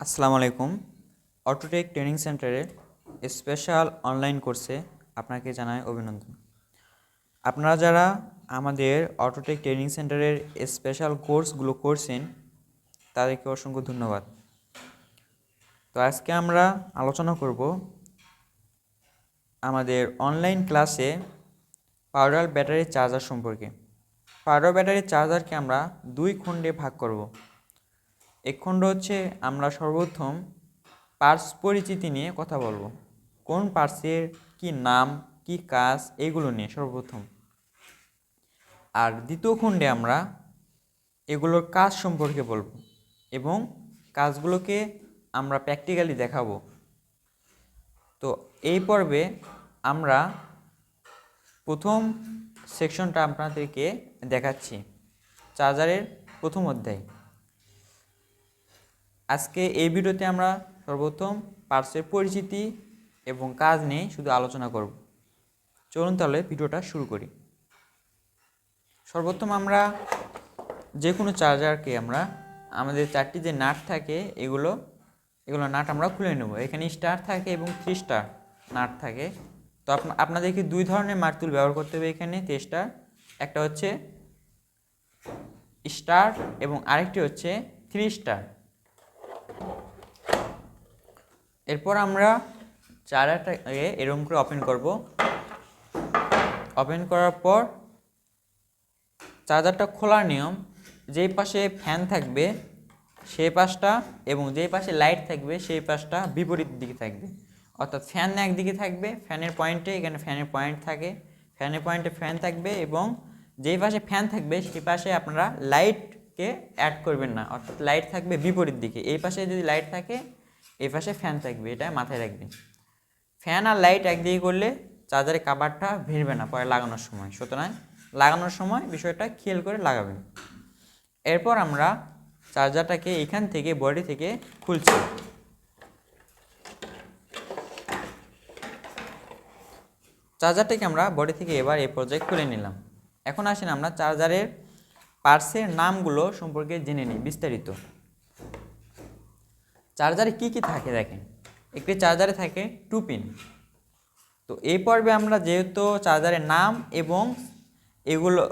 আসসালামু আলাইকুম। Autotech training সেন্টারের স্পেশাল অনলাইন কোর্সে আপনাকে জানাই অভিনন্দন। আপনারা যারা আমাদের অটোটেক ট্রেনিং সেন্টারের স্পেশাল কোর্সগুলো করছেন, তাদেরকে অসংখ্য ধন্যবাদ। তো আজকে আমরা আলোচনা করব আমাদের অনলাইন ক্লাসে পাউডার ব্যাটারি চার্জার সম্পর্কে। পাউডার ব্যাটারি চার্জারকে আমরা দুই খণ্ডে ভাগ করব। এক খণ্ড হচ্ছে আমরা সর্বপ্রথম পার্টস পরিচিতি নিয়ে কথা বলব। কোন পার্টসের কি নাম, কি কাজ, এগুলো নিয়ে সর্বপ্রথম আর দ্বিতীয় খণ্ডে আমরা এগুলোর কাজ সম্পর্কে বলব এবং কাজগুলোকে আমরা প্র্যাকটিক্যালি দেখাবো। তো এই পর্বে আমরা প্রথম সেকশনটা আপনাদেরকে দেখাচ্ছি। চার্জারের প্রথম অধ্যায়। আজকে এই ভিডিওতে আমরা সর্বপ্রথম পার্টসের পরিচিতি এবং কাজ নিয়ে শুধু আলোচনা করব। চলুন তাহলে ভিডিওটা শুরু করি। সর্বপ্রথম আমরা যে কোনো চার্জারকে আমরা, আমাদের চারটি যে নাট থাকে, এগুলো এগুলো নাট আমরা খুলে নেব। এখানে স্টার থাকে এবং থ্রি স্টার নাট থাকে। তো আপনা- আপনাদেরকে দুই ধরনের মার্তুল ব্যবহার করতে হবে এখানে। স্টার, একটা হচ্ছে স্টার এবং আরেকটি হচ্ছে থ্রি স্টার। এরপর আমরা চারাটাকে এরকম করে ওপেন করব। ওপেন করার পর চার্জারটা খোলার নিয়ম, যেই পাশে ফ্যান থাকবে, সেই পাশটা এবং যেই পাশে লাইট থাকবে, সেই পাশটা বিপরীত দিকে থাকবে। অর্থাৎ ফ্যান একদিকে থাকবে ফ্যানের পয়েন্টে এখানে ফ্যানের পয়েন্ট থাকে। ফ্যানের পয়েন্টে ফ্যান থাকবে এবং যেই পাশে ফ্যান থাকবে, সেই পাশে আপনারা লাইটকে অ্যাড করবেন না। অর্থাৎ লাইট থাকবে বিপরীত দিকে। এই পাশে যদি লাইট থাকে, এই পাশে ফ্যান থাকবে। এটা মাথায় রাখবেন। ফ্যান আর লাইট একদিকে করলে চার্জারের কাভারটা ভিড়বে না পরে লাগানোর সময়। সুতরাং লাগানোর সময় বিষয়টা খেয়াল করে লাগাবেন। এরপর আমরা চার্জারটাকে এখান থেকে বডি থেকে খুলছি। চার্জারটাকে আমরা বডি থেকে এবার এই পর্যায়ে খুলে নিলাম। এখন আসেন আমরা চার্জারের পার্টসের নামগুলো সম্পর্কে জেনে নিই, বিস্তারিত। চার্জারে কি কি থাকে দেখেন? একটি চার্জারে থাকে টু পিন। তো এই পর্বে আমরা যেহেতু চার্জারের নাম এবং এগুলো,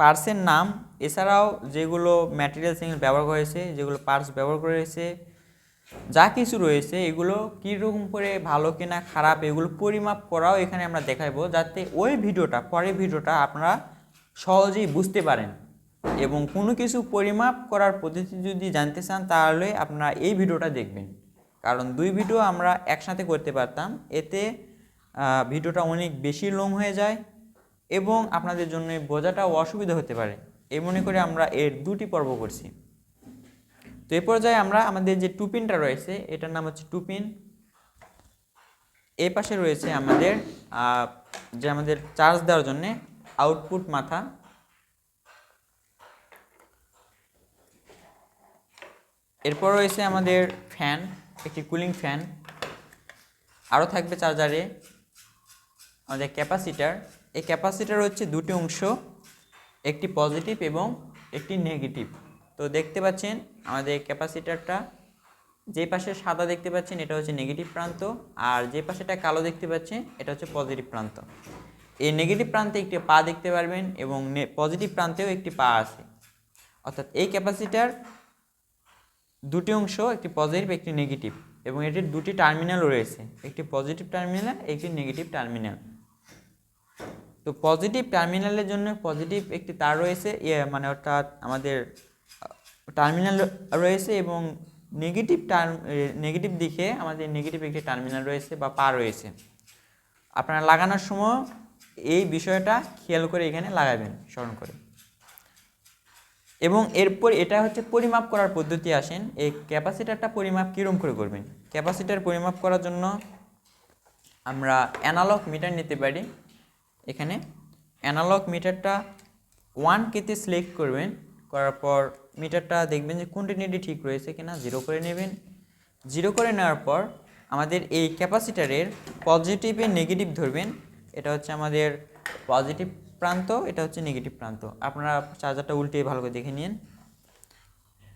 পার্সের নাম, এছাড়াও যেগুলো ম্যাটেরিয়াল সিঙ্গেল ব্যবহার করেছে, যেগুলো পার্টস ব্যবহার করেছে, যা কিছু রয়েছে, এগুলো কীরকম করে ভালো কিনা খারাপ, এগুলো পরিমাপ করাও এখানে আমরা দেখাবো যাতে ওই ভিডিওটা, পরের ভিডিওটা আপনারা সহজেই বুঝতে পারেন। এবং কোনো কিছু পরিমাপ করার পদ্ধতি যদি জানতে চান, তাহলে আপনারা এই ভিডিওটা দেখবেন। কারণ দুই ভিডিও আমরা একসাথে করতে পারতাম। এতে ভিডিওটা অনেক বেশি লং হয়ে যায় এবং আপনাদের জন্য বোঝাটাও অসুবিধা হতে পারে। এই মনে করে আমরা এর দুটি পর্ব করছি। তো এই পর্যায়ে আমরা আমাদের যে টুপিনটা রয়েছে, এটার নাম হচ্ছে টুপিন। এই পাশে রয়েছে আমাদের যে আমাদের চার্জ দেওয়ার জন্যে আউটপুট মাথা। এরপর রয়েছে আমাদের ফ্যান, একটি কুলিং ফ্যান। আরও থাকবে চার্জারে আমাদের ক্যাপাসিটার। এই ক্যাপাসিটার হচ্ছে দুটি অংশ, একটি পজিটিভ এবং একটি নেগেটিভ। তো দেখতে পাচ্ছেন আমাদের ক্যাপাসিটারটা, যে পাশে সাদা দেখতে পাচ্ছেন এটা হচ্ছে নেগেটিভ প্রান্ত, আর যে পাশেটা কালো দেখতে পাচ্ছেন এটা হচ্ছে পজিটিভ প্রান্ত। এই নেগেটিভ প্রান্তে একটি পা দেখতে পারবেন এবং পজিটিভ প্রান্তেও একটি পা আছে। অর্থাৎ এই ক্যাপাসিটার দুটি অংশ একটি পজিটিভ একটি নেগেটিভ এবং এটির দুটি টার্মিনাল রয়েছে। একটি পজিটিভ টার্মিনাল একটি নেগেটিভ টার্মিনাল তো পজিটিভ টার্মিনালের জন্য পজিটিভ একটি তার রয়েছে মানে অর্থাৎ আমাদের টার্মিনাল রয়েছে এবং নেগেটিভ টার্ম নেগেটিভ দিকে আমাদের নেগেটিভ একটি টার্মিনাল রয়েছে বা পা রয়েছে। আপনারা লাগানোর সময় এই বিষয়টা খেয়াল করে এখানে লাগাবেন, স্মরণ করে। এবং এরপর এটা হচ্ছে পরিমাপ করার পদ্ধতি আসেন। এই ক্যাপাসিটারটা পরিমাপ কীরকম করে করবেন? ক্যাপাসিটার পরিমাপ করার জন্য আমরা অ্যানালগ মিটার নিতে পারি। এখানে অ্যানালগ মিটারটা ওয়ান কেতে সিলেক্ট করবেন। করার পর মিটারটা দেখবেন যে কন্টিনিউটি ঠিক রয়েছে কিনা জিরো করে নেবেন। জিরো করে নেওয়ার পর আমাদের এই ক্যাপাসিটারের পজিটিভে নেগেটিভ ধরবেন। এটা হচ্ছে আমাদের পজিটিভ প্রান্ত, এটা হচ্ছে নেগেটিভ প্রান্ত। আপনারা চার্জারটা উল্টে ভালো করে দেখে নিন।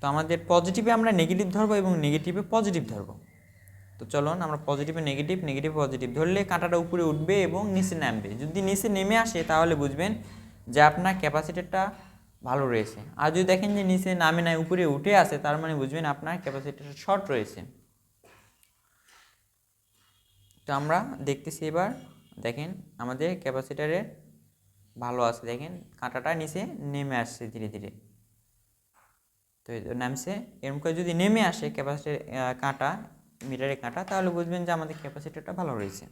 তো আমাদের পজিটিভে আমরা নেগেটিভ ধরবো এবং নেগেটিভে পজিটিভ ধরবো। তো চলুন, আমরা পজিটিভে নেগেটিভ নেগেটিভ পজিটিভ ধরলে কাঁটাটা উপরে উঠবে এবং নিচে নামবে। যদি নিচে নেমে আসে, তাহলে বুঝবেন যে আপনার ক্যাপাসিটারটা ভালো রয়েছে। আর যদি দেখেন যে নিচে নামে নাই, উপরে উঠে আসে, তার মানে বুঝবেন আপনার ক্যাপাসিটার শর্ট রয়েছে। তো আমরা দেখতেছি এবার, দেখেন আমাদের ক্যাপাসিটারে ভালো আছে, দেখেন কাঁটাটা নিচে নেমে আসছে ধীরে ধীরে। তো নামছে, এরকম করে যদি নেমে আসে ক্যাপাসিটার কাঁটা, মিটারের কাঁটা, তাহলে বুঝবেন যে আমাদের ক্যাপাসিটিটা ভালো রয়েছে।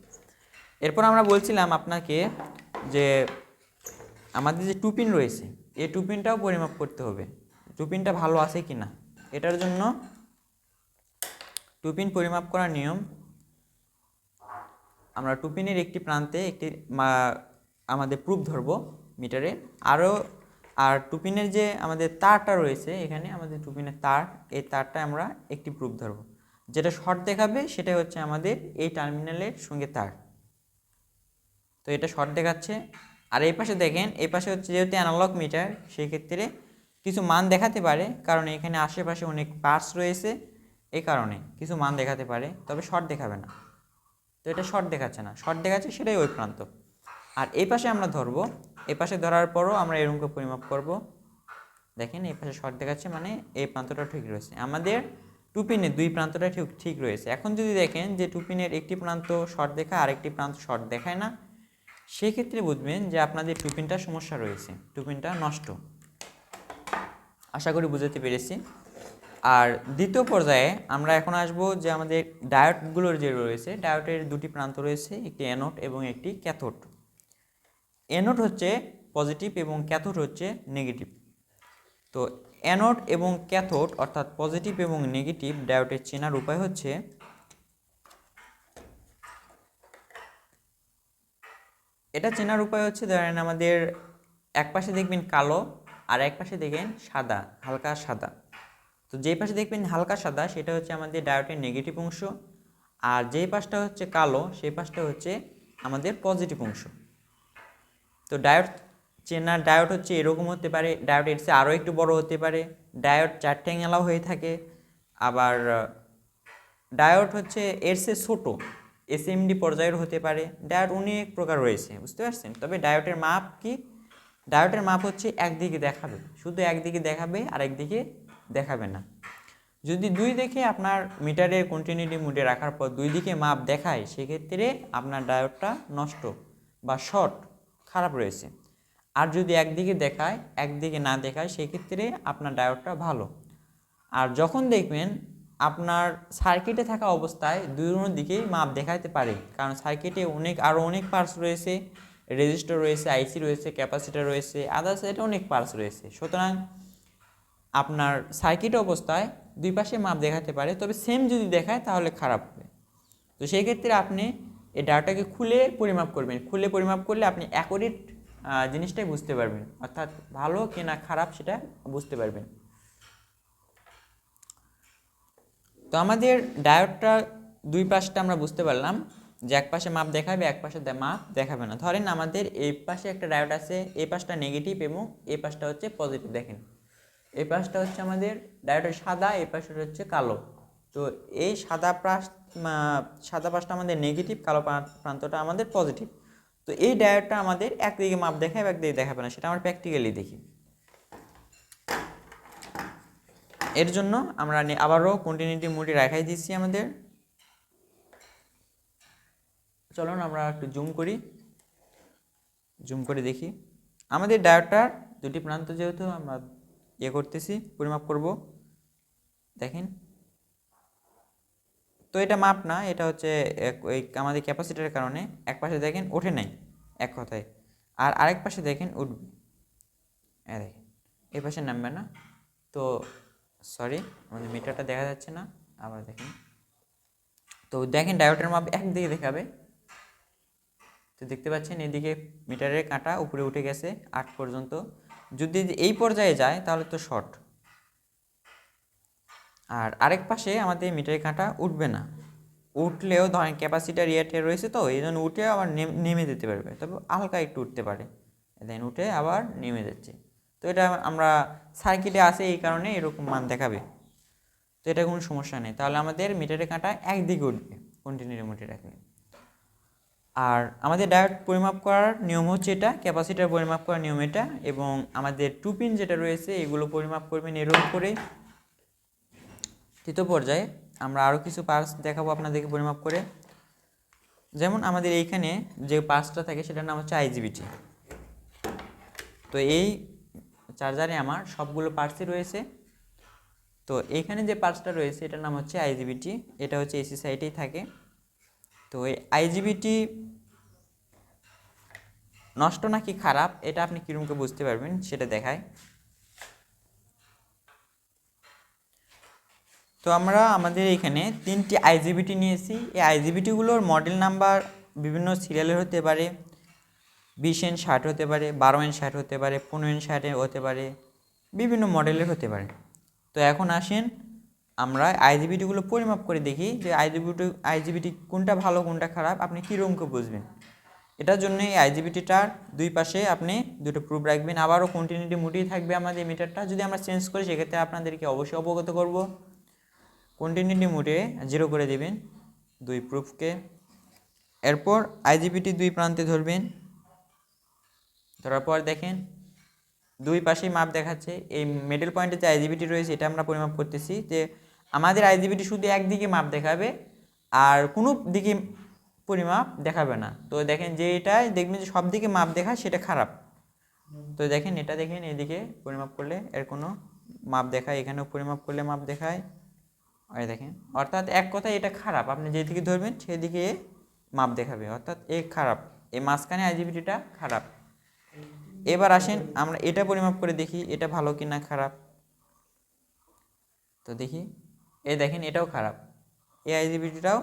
এরপর আমরা বলছিলাম আপনাকে যে আমাদের যে টুপিন রয়েছে, এই টুপিনটাও পরিমাপ করতে হবে। টুপিনটা ভালো আছে কি না? এটার জন্য টুপিন পরিমাপ করার নিয়ম, আমরা টুপিনের একটি প্রান্তে একটি আমাদের প্রুফ ধরবো মিটারে আরও, আর টুপিনের যে আমাদের তারটা রয়েছে, এখানে আমাদের টুপিনের তার, এই তারটা আমরা একটি প্রুফ ধরবো। যেটা শর্ট দেখাবে, সেটা হচ্ছে আমাদের এই টার্মিনালের সঙ্গে তার। তো এটা শর্ট দেখাচ্ছে। আর এই পাশে দেখেন, এই পাশে হচ্ছে যেহেতু অ্যানালগ মিটার সেই ক্ষেত্রে কিছু মান দেখাতে পারে, কারণ এখানে আশেপাশে অনেক পার্টস রয়েছে, এই কারণে কিছু মান দেখাতে পারে, তবে শর্ট দেখাবে না। তো এটা শর্ট দেখাচ্ছে না। শর্ট দেখাচ্ছে, সেটাই ওই প্রান্ত। আর এই পাশে আমরা ধরবো। এই পাশে ধরার পরও আমরা এরকম করে পরিমাপ করব। দেখেন, এই পাশে শর্ট দেখাচ্ছে মানে এই প্রান্তটা ঠিক রয়েছে। আমাদের টুপিনের দুই প্রান্তটা ঠিক ঠিক রয়েছে। এখন যদি দেখেন যে টুপিনের একটি প্রান্ত শর্ট দেখা আর একটি প্রান্ত শর্ট দেখায় না, সেক্ষেত্রে বুঝবেন যে আপনাদের টুপিনটা সমস্যা রয়েছে। টুপিনটা নষ্ট। আশা করি বুঝাতে পেরেছি। আর দ্বিতীয় পর্যায়ে আমরা এখন আসব যে আমাদের ডায়োডগুলোর যে রয়েছে, ডায়োডের দুটি প্রান্ত রয়েছে, একটি অ্যানোড এবং একটি ক্যাথোড। অ্যানোড হচ্ছে পজিটিভ এবং ক্যাথোড হচ্ছে নেগেটিভ তো অ্যানোড এবং ক্যাথোড অর্থাৎ পজিটিভ এবং নেগেটিভ ডায়োডের চেনার উপায় হচ্ছে এটা চেনার উপায় হচ্ছে ধরেন আমাদের এক পাশে দেখবেন কালো আর এক পাশে দেখেন সাদা, হালকা সাদা। তো যেই পাশে দেখবেন হালকা সাদা, সেটা হচ্ছে আমাদের ডায়োটের নেগেটিভ অংশ আর যেই পাশটা হচ্ছে কালো, সেই পাশটা হচ্ছে আমাদের পজিটিভ অংশ। তো ডায়োড চেনার ডায়োড হচ্ছে এরকম হতে পারে, ডায়োড এর আরও একটু বড় হতে পারে, ডায়োড চারট্যাঙ্গেলাও হয়ে থাকে। আবার, ডায়োড হচ্ছে এর চেয়ে ছোটো এসএমডি পর্যায়ের হতে পারে, ডায়োড অনেক প্রকার রয়েছে, বুঝতে পারছেন? তবে ডায়োডের মাপ কি? ডায়োডের মাপ হচ্ছে একদিকে দেখাবে, শুধু একদিকে দেখাবে আর একদিকে দেখাবে না। যদি দুই দিকে আপনার মিটারের কন্টিনিউটি মুডে রাখার পর দুই দিকে মাপ দেখায়, সেক্ষেত্রে আপনার ডায়োডটা নষ্ট বা শর্ট খারাপ রয়েছে। আর যদি একদিকে দেখায়, একদিকে না দেখায়, সেক্ষেত্রে আপনার ডায়োডটা ভালো। আর যখন দেখবেন আপনার সার্কিটে থাকা অবস্থায় দুই দিকেই মাপ দেখাতে পারে। কারণ সার্কিটে অনেক, আরও অনেক পার্টস রয়েছে। রেজিস্টার রয়েছে আইসি রয়েছে ক্যাপাসিটার রয়েছে আদার্স এটা অনেক পার্টস রয়েছে। সুতরাং আপনার সার্কিট অবস্থায় দুই পাশে মাপ দেখাতে পারে। তবে সেম যদি দেখায়, তাহলে খারাপ হবে। তো সেই ক্ষেত্রে আপনি এই ডাটাকে খুলে পরিমাপ করবেন। খুলে পরিমাপ করলে আপনি অ্যাকোরেট জিনিসটাই বুঝতে পারবেন। অর্থাৎ ভালো কি না খারাপ সেটা বুঝতে পারবেন। তো আমাদের ডায়োডটা দুই পাশটা আমরা বুঝতে পারলাম যে এক পাশে মাপ দেখাবে, এক পাশে মাপ দেখাবে না। ধরেন আমাদের এই পাশে একটা ডায়োড আছে এই পাশটা নেগেটিভ এবং এই পাশটা হচ্ছে পজিটিভ দেখেন এই পাশটা হচ্ছে আমাদের ডায়োডের সাদা এই পাশটা হচ্ছে কালো। তো এই সাদা মা- সাদা পাশটা আমাদের নেগেটিভ কালো প্রান্তটা আমাদের পজিটিভ তো এই ডায়োডটা আমাদের একদিকে মাপ দেখাবে একদিকে দেখাবে না, সেটা আমরা প্র্যাকটিক্যালি দেখি। এর জন্য আমরা আবারও কন্টিনিউটি মুডে রাখাই দিচ্ছি আমাদের। চলুন আমরা একটু জুম করি। জুম করে দেখি। আমাদের ডায়োডটার দুটি প্রান্ত যেহেতু আমরা ইয়ে করতেছি, পরিমাপ করব। দেখেন। তো এটা মাপ না, এটা হচ্ছে ওই আমাদের ক্যাপাসিটারের কারণে এক পাশে দেখেন ওঠে নাই এক কথায়। আর আরেক পাশে দেখেন উঠবে। হ্যাঁ দেখেন এই পাশে নামবে না। তো সরি আমাদের মিটারটা দেখা যাচ্ছে না, আবার দেখেন। তো দেখেন ডায়োডের মাপ একদিকে দেখাবে। তো দেখতে পাচ্ছেন এদিকে মিটারের কাঁটা উপরে উঠে গেছে আট পর্যন্ত। যদি এই পর্যায়ে যায় তাহলে তো শর্ট আর আরেক পাশে আমাদের মিটারের কাঁটা উঠবে না। উঠলেও ধরেন ক্যাপাসিটার ইয়ারটে রয়েছে তো, এই জন্য উঠে আবার নেম- যেতে পারবে। তবে হালকা একটু উঠতে পারে। দেন উঠে আবার নেমে যাচ্ছে। তো এটা আমরা সার্কিটে আসে এই কারণে এরকম মান দেখাবে। তো এটা কোনো সমস্যা নেই। তাহলে আমাদের মিটারের কাঁটা একদিকে উঠবে। কন্টিনিউটি মোটে রাখলে। আর আমাদের ডায়োড পরিমাপ করার নিয়ম হচ্ছে এটা ক্যাপাসিটার পরিমাপ করার নিয়ম এটা, এবং আমাদের টু পিন যেটা রয়েছে, এগুলো পরিমাপ করবেন এরকম করে তৃতীয় পর্যায়ে আমরা আরও কিছু পার্টস দেখাবো আপনাদেরকে পরিমাপ করে। যেমন আমাদের এইখানে যে পার্টসটা থাকে সেটার নাম হচ্ছে আইজিবিটি তো এই চার্জারে আমার সবগুলো পার্টসই রয়েছে। তো এইখানে যে পার্টসটা রয়েছে এটার নাম হচ্ছে আইজিবিটি এটা হচ্ছে এসি সাইটেই থাকে। তো এই আইজিবিটি নষ্ট নাকি খারাপ, এটা আপনি কীরকমকে বুঝতে পারবেন সেটা দেখায়। তো আমরা আমাদের এখানে তিনটি আইজিবিটি নিয়েছি। এই আইজিবিটিগুলোর মডেল নাম্বার বিভিন্ন সিরিয়ালের হতে পারে, বিশ এন ষাট হতে পারে, বারো এন ষাট হতে পারে, পনেরো এন ষাটে হতে পারে, বিভিন্ন মডেলের হতে পারে। তো এখন আসেন আমরা আইজিবিটিগুলো পরিমাপ করে দেখি যে আইজিবিটি আইজিবিটি কোনটা ভালো, কোনটা খারাপ, আপনি কীরকমকে বুঝবেন। এটার জন্য এই আইজিবিটিটার দুই পাশে আপনি দুটো প্রুফ রাখবেন। আবারও কন্টিনিউটি মুটেই থাকবে আমাদের মিটারটা যদি আমরা চেঞ্জ করি, সেক্ষেত্রে আপনাদেরকে অবশ্যই অবগত করব। কন্টিনিউটি মুটে জিরো করে দেবেন, দুই প্রুফকে এরপর আইজিবিটি দুই প্রান্তে ধরবেন। ধরার পর দেখেন, দুই পাশেই মাপ দেখাচ্ছে। এই মিডল পয়েন্টে যে আইজিবিটি রয়েছে, এটা আমরা পরিমাপ করতেছি যে আমাদের আইজিবিটি শুধু একদিকে মাপ দেখাবে, আর কোনো দিকে পরিমাপ দেখাবে না। তো দেখেন যে এটাই দেখবেন যে সব দিকে মাপ দেখায় সেটা খারাপ। তো দেখেন এটা দেখেন, এদিকে পরিমাপ করলে এর কোনো মাপ দেখায়, এখানেও পরিমাপ করলে মাপ দেখায়। এই দেখেন, অর্থাৎ এক কথায় এটা খারাপ। আপনি যেদিকে ধরবেন, সেদিকে মাপ দেখাবে। অর্থাৎ এ খারাপ। এই মাঝখানে আইজিবিটিটা খারাপ। এবার আসেন, আমরা এটা পরিমাপ করে দেখি, এটা ভালো কি না খারাপ। তো দেখি, এ দেখেন, এটাও খারাপ। এই আইজিবিটিটাও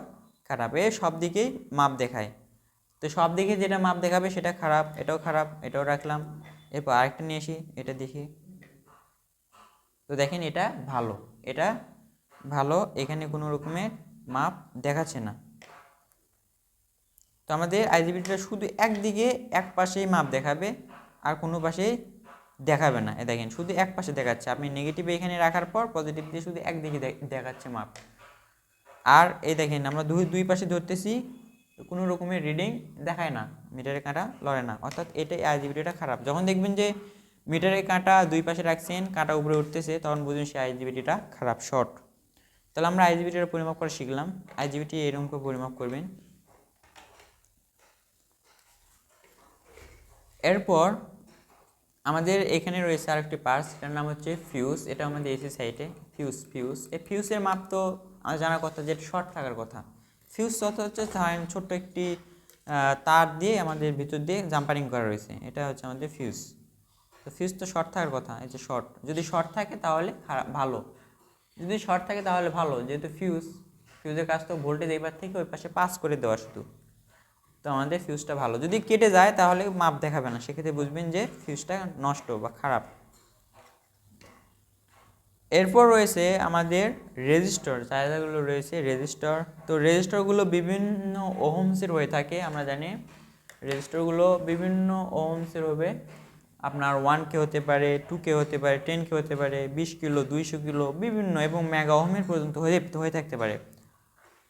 খারাপ। এ সব দিকেই মাপ দেখায়। তো সব দিকে যেটা মাপ দেখাবে, সেটা খারাপ, এটাও খারাপ, এটাও রাখলাম। এরপর আরেকটা নিয়ে আসি, এটা দেখি। তো দেখেন, এটা ভালো। এটা ভালো, এখানে কোনো রকমের মাপ দেখাচ্ছে না। তো আমাদের আইজিবিটিটা শুধু একদিকে এক পাশেই মাপ দেখাবে, আর কোনো পাশেই দেখাবে না। এ দেখেন, শুধু এক পাশে দেখাচ্ছে। আপনি নেগেটিভ এখানে রাখার পর পজিটিভ দিয়ে শুধু একদিকে দেখাচ্ছে মাপ। আর এই দেখেন, আমরা দুই দুই পাশে ধরতেছি কোনো রকমের রিডিং দেখায় না মিটারের কাঁটা লড়ে না। অর্থাৎ এটাই আইজিবিটিটা খারাপ। যখন দেখবেন যে মিটারের কাঁটা দুই পাশে রাখছেন, কাঁটা উপরে উঠতেছে, তখন বুঝুন সেই আইজিবিটিটা খারাপ শর্ট তাহলে আমরা আইজিবিটির পরিমাপ করা শিখলাম। আইজিবিটি এরকম করে পরিমাপ করবেন। এরপর আমাদের এখানে রয়েছে আরেকটি পার্স এটার নাম হচ্ছে ফিউজ এটা আমাদের এসি সাইটে ফিউজ ফিউজ এই ফিউজের মাপ তো আমার জানার কথা যে শর্ট থাকার কথা। ফিউজ তত হচ্ছে ছোট্ট একটি তার দিয়ে আমাদের ভিতর দিয়ে জাম্পারিং করা রয়েছে। এটা হচ্ছে আমাদের ফিউজ তো ফিউজ তো শর্ট থাকার কথা, এই যে শর্ট যদি শর্ট থাকে তাহলে খারাপ, ভালো। যদি শর্ট থাকে তাহলে ভালো, যেহেতু ফিউজ ফিউজের কাজ তো ভোল্টেজ এইবার থেকে ওই পাশে পাস করে দেওয়া শুধু। তো আমাদের ফিউজটা ভালো। যদি কেটে যায় তাহলে মাপ দেখাবে না, সেক্ষেত্রে বুঝবেন যে ফিউজটা নষ্ট বা খারাপ। এরপর রয়েছে আমাদের রেজিস্টর চার্জারগুলো রয়েছে রেজিস্টর তো রেজিস্টরগুলো বিভিন্ন ওহমসের হয়ে থাকে, আমরা জানি। রেজিস্টরগুলো বিভিন্ন ওহমসের হবে। আপনার ওয়ান কে হতে পারে টু কে হতে পারে টেন কে হতে পারে, বিশ কিলো, দুইশো কিলো, বিভিন্ন এবং মেগা ওহমের পর্যন্ত হয়ে হয়ে থাকতে পারে।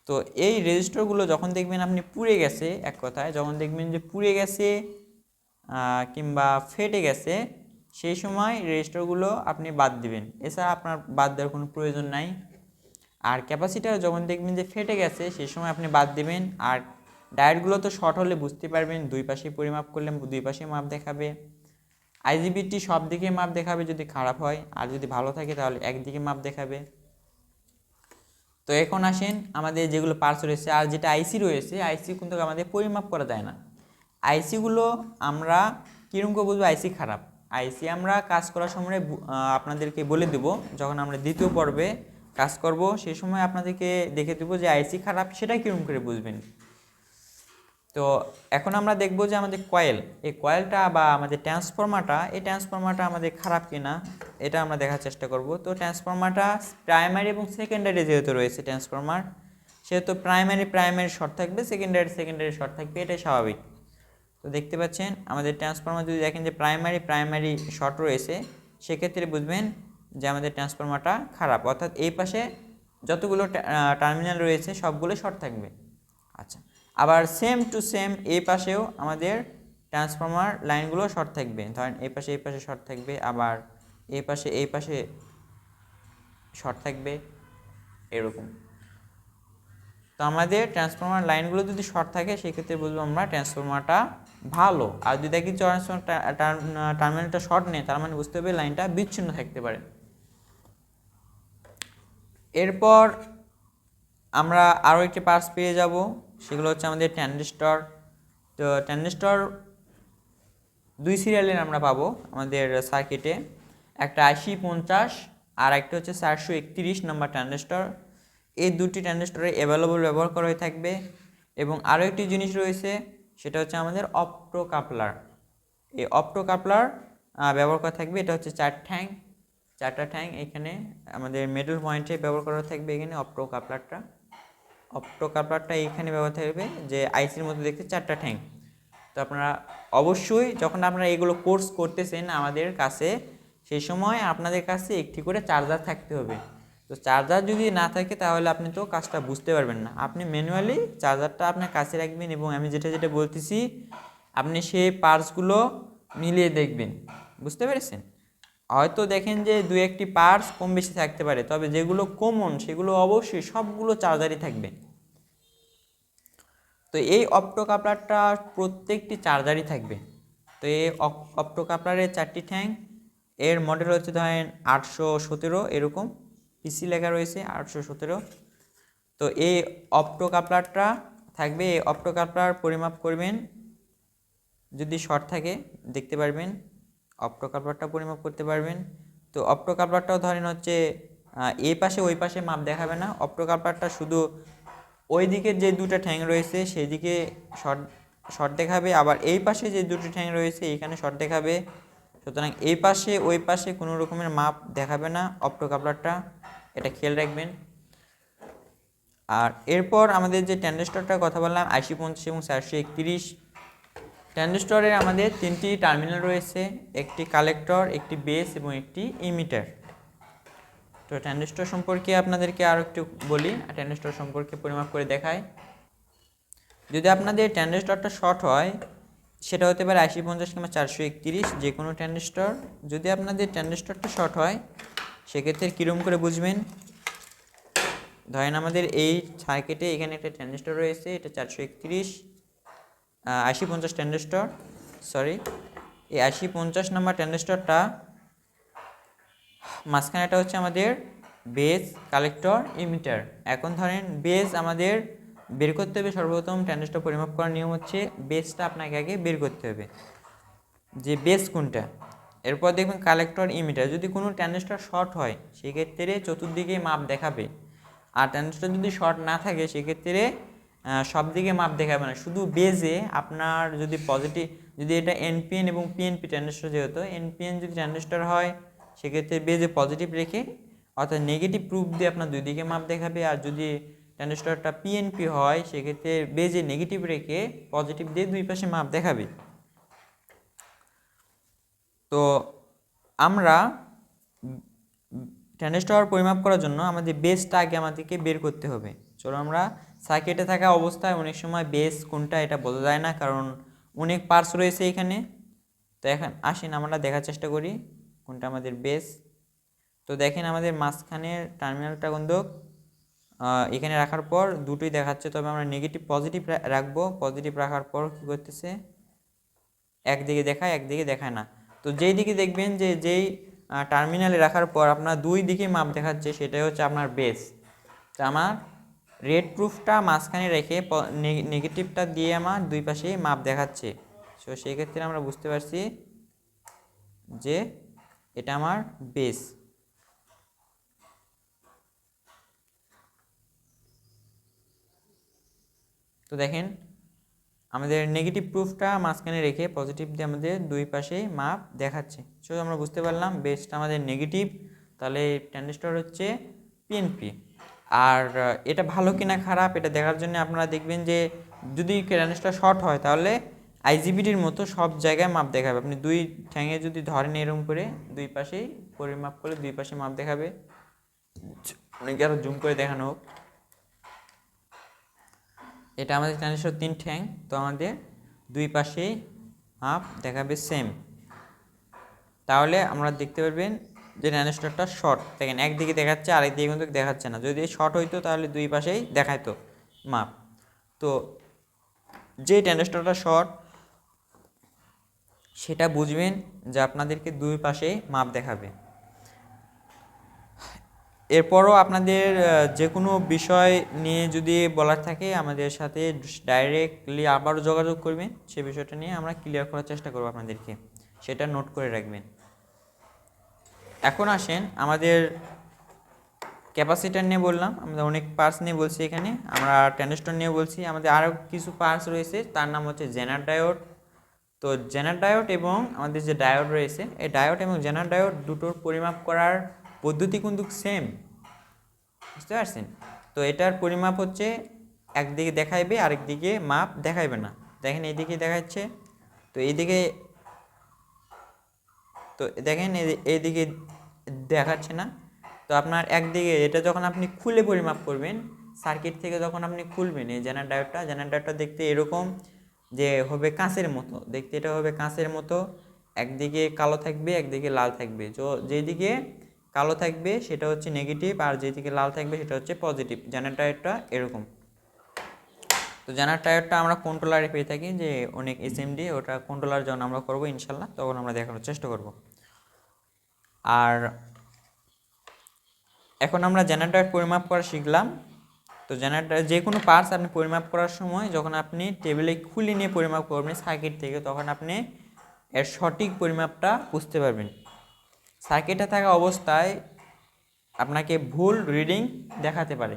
তো এই রেজিস্টারগুলো যখন দেখবেন আপনি পুড়ে গেছে, এক কথায়, যখন দেখবেন যে পুড়ে গেছে কিংবা ফেটে গেছে, সেই সময় রেজিস্টারগুলো আপনি বাদ দিবেন। এছাড়া আপনার বাদ দেওয়ার কোনো প্রয়োজন নাই। আর ক্যাপাসিটার যখন দেখবেন যে ফেটে গেছে, সেই সময় আপনি বাদ দিবেন। আর ডায়েটগুলো তো শর্ট হলে বুঝতে পারবেন, দুই পাশে পরিমাপ করলে দুই পাশে মাপ দেখাবে। আইজিবিটি সব দিকে মাপ দেখাবে যদি খারাপ হয়। আর যদি ভালো থাকে তাহলে একদিকে মাপ দেখাবে। তো এখন আসেন আমাদের যেগুলো পার্টস রয়েছে। আর যেটা আইসি রয়েছে আইসি কিন্তু আমাদের পরিমাপ করা যায় না। আইসিগুলো আমরা কীরকম করে বুঝব? আইসি খারাপ। আইসি আমরা কাজ করার সময় আপনাদেরকে বলে দেব। যখন আমরা দ্বিতীয় পর্বে কাজ করব সেই সময় আপনাদেরকে দেখে দেবো যে আইসি খারাপ, সেটা কীরকম করে বুঝবেন? তো এখন আমরা দেখব যে আমাদের কয়েল এই কয়েলটা বা আমাদের ট্রান্সফর্মারটা এই ট্রান্সফর্মারটা আমাদের খারাপ কিনা, এটা আমরা দেখার চেষ্টা করব। তো ট্রান্সফর্মারটা প্রাইমারি এবং সেকেন্ডারি যেহেতু রয়েছে ট্রান্সফর্মার সেহেতু প্রাইমারি প্রাইমারি শর্ট থাকবে সেকেন্ডারি সেকেন্ডারি শর্ট থাকবে, এটাই স্বাভাবিক। তো দেখতে পাচ্ছেন, আমাদের ট্রান্সফরমার যদি দেখেন যে প্রাইমারি প্রাইমারি শর্ট রয়েছে, সেক্ষেত্রে বুঝবেন যে আমাদের ট্রান্সফরমারটা খারাপ। অর্থাৎ এই পাশে যতগুলো টার্মিনাল রয়েছে, সবগুলো শর্ট থাকবে। আচ্ছা। আবার সেম টু সেম এ পাশেও আমাদের ট্রান্সফর্মার লাইনগুলো শর্ট থাকবে। ধরেন এই পাশে এই পাশে শর্ট থাকবে, আবার এই পাশে এই পাশে শর্ট থাকবে, এরকম। তো আমাদের ট্রান্সফর্মার লাইনগুলো যদি শর্ট থাকে, সেক্ষেত্রে বুঝব আমরা ট্রান্সফর্মারটা ভালো। আর যদি দেখি ট্রান্সফরমার টার্মিনালটা শর্ট নেই, তার মানে বুঝতে হবে লাইনটা বিচ্ছিন্ন থাকতে পারে। এরপর আমরা আরও একটি পার্টস পেয়ে যাব। সেগুলো হচ্ছে আমাদের ট্যান্ডিস্টর। তো ট্যান্ডিস্টর দুই সিরিয়ালের আমরা পাবো আমাদের সার্কিটে। একটা আশি পঞ্চাশ আর একটা হচ্ছে চারশো একত্রিশ নম্বর ট্যান্ডিস্টর। এই দুটি ট্যান্ডিস্টরে অ্যাভেলেবল ব্যবহার করা হয়ে থাকবে। এবং আরও একটি জিনিস রয়েছে, সেটা হচ্ছে আমাদের অপ্টো কাপলার এই অপ্টো কাপলার ব্যবহার করা থাকবে, এটা হচ্ছে চার ঠ্যাং। চারটা ঠ্যাং এখানে আমাদের মিডল পয়েন্টে ব্যবহার করা থাকবে এখানে অপ্টো কাপলারটা অপ্টো কাপলারটা এইখানে ব্যবহার থাকবে যে আইসির মধ্যে দেখতে চারটা ঠ্যাং। তো আপনারা অবশ্যই যখন আপনারা এগুলো কোর্স করতেছেন আমাদের কাছে, সেই সময় আপনাদের কাছে একটি করে চার্জার থাকতে হবে। তো চার্জার যদি না থাকে তাহলে আপনি তো কাজটা বুঝতে পারবেন না। আপনি ম্যানুয়ালি চার্জারটা আপনার কাছে রাখবেন এবং আমি যেটা যেটা বলতেছি, আপনি সেই পার্টসগুলো মিলিয়ে দেখবেন। বুঝতে পেরেছেন? হয়তো দেখেন যে দু একটি পার্টস কম বেশি থাকতে পারে, তবে যেগুলো কমন সেগুলো অবশ্যই সবগুলো চার্জারই থাকবে। তো এই অপ্টো কাপলারটা প্রত্যেকটি চার্জারই থাকবে। তো এই অপ্টো কাপলারের চারটি ঠ্যাং, এর মডেল হচ্ছে ধরেন আটশো সতেরো এরকম পিসি লেখা রয়েছে আটশো সতেরো। তো এই অপ্টো কাপলারটা থাকবে, এই অপ্টো কাপলার পরিমাপ করবেন, যদি শর্ট থাকে, দেখতে পারবেন। অপ্টো পরিমাপ করতে পারবেন। তো অপ্টো ধরেন হচ্ছে এই পাশে ওই পাশে মাপ দেখাবে না। অপ্টো কাপলারটা শুধু ওই দিকের যে দুটো ঠ্যাং রয়েছে সেই দিকে শর্ট শর্ট দেখাবে। আবার এই পাশে যে দুটো ঠ্যাং রয়েছে এইখানে শর্ট দেখাবে। সুতরাং এই পাশে, ওই পাশে কোনো রকমের মাপ দেখাবে না অপ্টো কাপলারটা এটা খেয়াল রাখবেন। আর এরপর আমাদের যে ট্যান্ডেস্টরটার কথা বললাম, আশি, পঞ্চাশ এবং চারশো একত্রিশ ট্যান্ডেস্টরের আমাদের তিনটি টার্মিনাল রয়েছে, একটি কালেক্টর, একটি বেস এবং একটি ইমিটার। তো ট্যান্ডেস্টর সম্পর্কে আপনাদেরকে আরও একটু বলি ট্যান্ডেস্টর সম্পর্কে পরিমাপ করে দেখায় যদি আপনাদের ট্যান্ডেস্টরটা শর্ট হয়, সেটা হতে পারে আশি, পঞ্চাশ কিংবা চারশো একত্রিশ যে কোনো ট্যান্ডেস্টর যদি আপনাদের ট্যান্ডেস্টরটা শর্ট হয়, সেক্ষেত্রে কীরকম করে বুঝবেন? ধরেন আমাদের এই সার্কিটে এখানে একটা ট্যান্ডেস্টর রয়েছে, এটা চারশো একত্রিশ। আশি পঞ্চাশ ট্যান্ডেস্টর সরি এই আশি পঞ্চাশ নাম্বার ট্যান্ডেস্টরটা মাঝখানেটা হচ্ছে আমাদের বেস কালেক্টর ইমিটার এখন ধরেন বেস আমাদের বের করতে হবে, সর্বপ্রথম ট্যান্ডেস্টর পরিমাপ করার নিয়ম হচ্ছে বেসটা আপনাকে আগে বের করতে হবে। যে বেস কোনটা? এরপর দেখবেন কালেক্টর ইমিটার যদি কোনো ট্যান্ডেস্টর শর্ট হয়, সেক্ষেত্রে চতুর্দিকে মাপ দেখাবে। আর ট্যান্ডেস্টর যদি শর্ট না থাকে, সেক্ষেত্রে সব দিকে মাপ দেখাবে না। শুধু বেজে আপনার যদি পজিটিভ যদি এটা এনপিএন এবং পিএনপি ট্যান্ডেস্টর যেহেতু এনপিএন যদি ট্যান্ডেস্টর হয়, সেক্ষেত্রে বেজে পজিটিভ রেখে, অর্থাৎ নেগেটিভ প্রুফ দিয়ে আপনার দুই দিকে মাপ দেখাবে। আর যদি ট্রানজিস্টরটা পিএনপি হয়, সেক্ষেত্রে বেজে নেগেটিভ রেখে পজিটিভ দিয়ে দুই পাশে মাপ দেখাবে। তো আমরা ট্রানজিস্টর পরিমাপ করার জন্য আমাদের বেসটা আগে আমাদেরকে বের করতে হবে। চলো আমরা সার্কিটে থাকা অবস্থায় অনেক সময় বেস কোনটা এটা বোঝা যায় না, কারণ অনেক পার্টস রয়েছে এখানে। তো এখন আসেন, আমরা দেখার চেষ্টা করি কোনটা আমাদের বেস। তো দেখেন আমাদের মাঝখানের টার্মিনালটা কিন্তু এখানে রাখার পর দুটোই দেখাচ্ছে, তবে আমরা নেগেটিভ পজিটিভ রাখব। পজিটিভ রাখার পর কী করতেছে? একদিকে দেখায় একদিকে দেখায় না। তো যেই দিকে দেখবেন যে যেই টার্মিনালে রাখার পর আপনার দুই দিকে মাপ দেখাচ্ছে, সেটাই হচ্ছে আপনার বেস। তো আমার রেড প্রুফটা মাঝখানে রেখে নেগেটিভটা দিয়ে আমার দুই পাশে মাপ দেখাচ্ছে। সো সেই ক্ষেত্রে আমরা বুঝতে পারছি যে এটা আমার বেস তো দেখেন, আমাদের নেগেটিভ প্রুফটা মাঝখানে রেখে পজিটিভ দিয়ে আমাদের দুই পাশে মাপ দেখাচ্ছে। সো আমরা বুঝতে পারলাম বেসটা আমাদের নেগেটিভ তাহলে ট্যান্ডিস্টর হচ্ছে পিএনপি আর এটা ভালো কিনা খারাপ এটা দেখার জন্য আপনারা দেখবেন যে যদি ট্যান্ডিস্টর শর্ট হয় তাহলে আইজিবিটির মতো সব জায়গায় মাপ দেখাবে। আপনি দুই ঠ্যাঙে যদি ধরেন এরম করে দুই পাশেই পরিমাপ করে দুই পাশে মাপ দেখাবে। অনেকে আরও জুম করে দেখানো হোক। এটা আমাদের ট্রানজিস্টর তিন ঠ্যাং, তো আমাদের দুই পাশেই মাপ দেখাবে সেম। তাহলে আমরা দেখতে পারবেন যে ট্রানজিস্টরটা শর্ট। দেখেন, একদিকে দেখাচ্ছে, আরেকদিকে কিন্তু দেখাচ্ছে না। যদি শর্ট হইতো, তাহলে দুই পাশেই দেখাইতো মাপ। তো যে ট্রানজিস্টরটা শর্ট, সেটা বুঝবেন যে আপনাদেরকে দুই পাশে মাপ দেখাবে। এরপরও আপনাদের যে কোনো বিষয় নিয়ে যদি বলার থাকে, আমাদের সাথে ডাইরেক্টলি আবারও যোগাযোগ করবেন। সে বিষয়টা নিয়ে আমরা ক্লিয়ার করার চেষ্টা করব আপনাদেরকে। সেটা নোট করে রাখবেন। এখন আসেন, আমাদের ক্যাপাসিটার নিয়ে বললাম আমরা অনেক পার্টস নিয়ে বলছি এখানে, আমরা ট্রানজিস্টর নিয়ে বলছি, আমাদের আরও কিছু পার্টস রয়েছে, তার নাম হচ্ছে জেনার ডায়োড তো জেনার ডায়োড এবং আমাদের যে ডায়োড রয়েছে, এই ডায়োড এবং জেনার ডায়োড দুটোর পরিমাপ করার পদ্ধতি কিন্তু সেম বুঝতে পারছেন? তো এটার পরিমাপ হচ্ছে একদিকে দেখাইবে, আরেকদিকে মাপ দেখাইবে না। দেখেন এইদিকে দেখাচ্ছে, তো এইদিকে তো দেখেন এই- এইদিকে দেখাচ্ছে না। তো আপনার একদিকে এটা যখন আপনি খুলে পরিমাপ করবেন সার্কিট থেকে যখন আপনি খুলবেন এই জেনার ডায়োডটা জেনার ডায়োডটা দেখতে এরকম যে হবে কাঁচের মতো। দেখতে এটা হবে কাঁচের মতো। একদিকে কালো থাকবে, একদিকে লাল থাকবে। তো যেদিকে কালো থাকবে সেটা হচ্ছে নেগেটিভ আর যেদিকে লাল থাকবে সেটা হচ্ছে পজিটিভ জেনার ডায়োডটা এরকম। তো জানার টায়ারটা আমরা কন্ট্রোলারে পেয়ে থাকি যে অনেক এসএমডি ওটা কন্ট্রোলার যখন আমরা করব ইনশাল্লাহ, তখন আমরা দেখানোর চেষ্টা করব। আর এখন আমরা জেনারেটর পরিমাপ করা শিখলাম। তো জেনারেটর যে কোনো পার্টস আপনি পরিমাপ করার সময় যখন আপনি টেবিলে খুলে নিয়ে পরিমাপ করবেন সার্কিট থেকে, তখন আপনি এর সঠিক পরিমাপটা বুঝতে পারবেন। সার্কিটে থাকা অবস্থায় আপনাকে ভুল রিডিং দেখাতে পারে।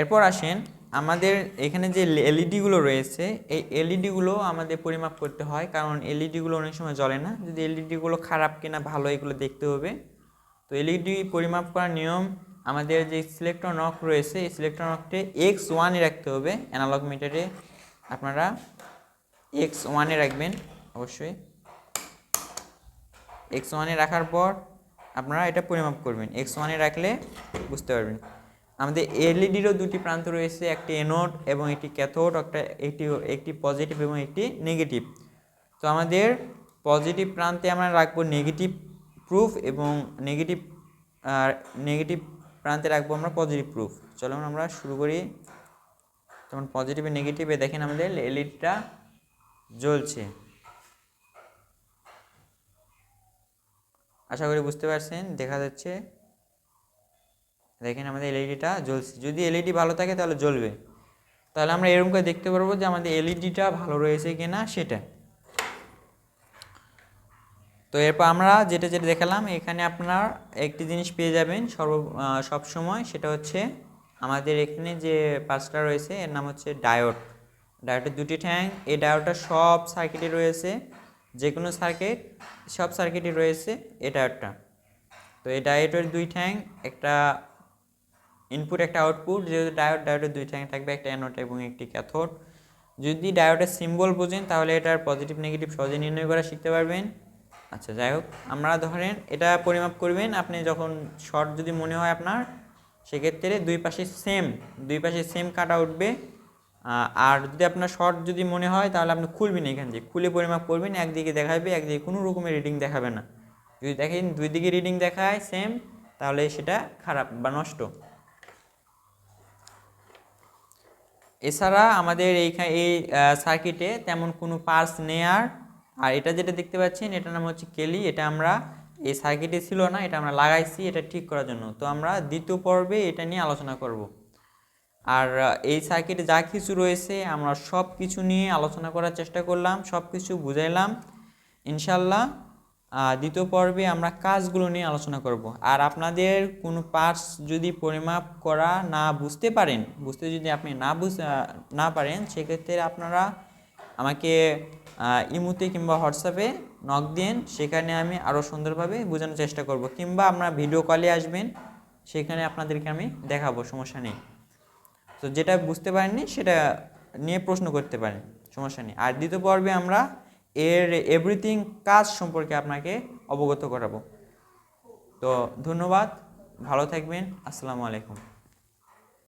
এরপর আসেন আমাদের এখানে যে এলইডিগুলো রয়েছে, এই এলইডিগুলো আমাদের পরিমাপ করতে হয়। কারণ এলইডিগুলো অনেক সময় জ্বলে না। যদি এলইডিগুলো খারাপ কিনা, ভালো, এগুলো দেখতে হবে। তো এলইডি পরিমাপ করার নিয়ম, আমাদের যে সিলেক্টর নক রয়েছে, এই সিলেক্টর নকটে এক্স ওয়ানে রাখতে হবে। অ্যানালগ মিটারে আপনারা এক্স ওয়ানে রাখবেন, অবশ্যই। এক্স ওয়ানে রাখার পর আপনারা এটা পরিমাপ করবেন। এক্স ওয়ানে রাখলে বুঝতে পারবেন। আমাদের এলইডিরও দুটি প্রান্ত রয়েছে, একটি এনোড এবং একটি ক্যাথোড একটা, একটি একটি পজিটিভ এবং একটি নেগেটিভ তো আমাদের পজিটিভ প্রান্তে আমরা রাখব নেগেটিভ প্রুফ এবং নেগেটিভ আর নেগেটিভ প্রান্তে রাখব আমরা পজিটিভ প্রুফ চলুন আমরা শুরু করি। যেমন পজিটিভে নেগেটিভে দেখেন আমাদের এলইডিটা জ্বলছে। আশা করি বুঝতে পারছেন, দেখা যাচ্ছে। দেখেন আমাদের এলইডিটা জ্বলছে। যদি এলইডি ভালো থাকে তাহলে জ্বলবে। তাহলে আমরা এরকম করে দেখতে পারব যে আমাদের এলইডিটা ভালো রয়েছে কি না সেটা। তো এরপর আমরা যেটা যেটা দেখালাম, এখানে আপনার একটি জিনিস পেয়ে যাবেন সর্ব সব সময়, সেটা হচ্ছে আমাদের এখানে যে পাঁচটা রয়েছে, এর নাম হচ্ছে ডায়োড। ডায়োডের দুটি ট্যাঙ্ক এই ডায়োডটা সব সার্কিটে রয়েছে। যে কোনো সার্কিট সব সার্কিটে রয়েছে এই ডায়োডটা। তো এই ডায়োডের দুই ঠ্যাং, একটা ইনপুট একটা আউটপুট যেহেতু ডায়োড ডায়োডের দুই ঠ্যাং থাকবে, একটা অ্যানোড এবং একটি ক্যাথোড যদি ডায়োডের সিম্বল বোঝেন, তাহলে এটার পজিটিভ নেগেটিভ সহজে নির্ণয় করা শিখতে পারবেন। আচ্ছা যাই হোক, আমরা ধরেন এটা পরিমাপ করবেন। আপনি যখন শর্ট যদি মনে হয় আপনার, সেক্ষেত্রে দুই পাশে সেম দুই পাশে সেম কাটা উঠবে। আর যদি আপনার শর্ট যদি মনে হয়, তাহলে আপনি খুলবেন এখান থেকে খুলে পরিমাপ করবেন, একদিকে দেখাবে, একদিকে কোনো রকমের রিডিং দেখাবে না। যদি দেখেন দুই দিকে রিডিং দেখায় সেম তাহলে সেটা খারাপ বা নষ্ট। এছাড়া আমাদের এইখানে এই সার্কিটে তেমন কোনো পার্স নেয়ার, আর এটা যেটা দেখতে পাচ্ছেন, এটার নাম হচ্ছে কেলি এটা আমরা এই সার্কিটে ছিল না, এটা আমরা লাগাইছি, এটা ঠিক করার জন্য। তো আমরা দ্বিতীয় পর্বে এটা নিয়ে আলোচনা করব। আর এই সার্কিটে যা কিছু রয়েছে, আমরা সব কিছু নিয়ে আলোচনা করার চেষ্টা করলাম সব কিছু বুঝাইলাম। ইনশাল্লাহ দ্বিতীয় পর্বে আমরা কাজগুলো নিয়ে আলোচনা করব। আর আপনাদের কোনো পার্টস যদি পরিমাপ করা না বুঝতে পারেন, বুঝতে যদি আপনি না বুঝ না পারেন, সেক্ষেত্রে আপনারা আমাকে ইমুতে কিংবা হোয়াটসঅ্যাপে নক দিন, সেখানে আমি আরও সুন্দরভাবে বোঝানোর চেষ্টা করব। কিংবা আপনারা ভিডিও কলে আসবেন, সেখানে আপনাদেরকে আমি দেখাবো, সমস্যা নেই। তো যেটা বুঝতে পারেননি, সেটা নিয়ে প্রশ্ন করতে পারেন, সমস্যা নেই। আর দ্বিতীয় পর্বে আমরা এর এভরিথিং কাজ সম্পর্কে আপনাকে অবগত করাবো। তো ধন্যবাদ ভালো থাকবেন আসসালামু আলাইকুম।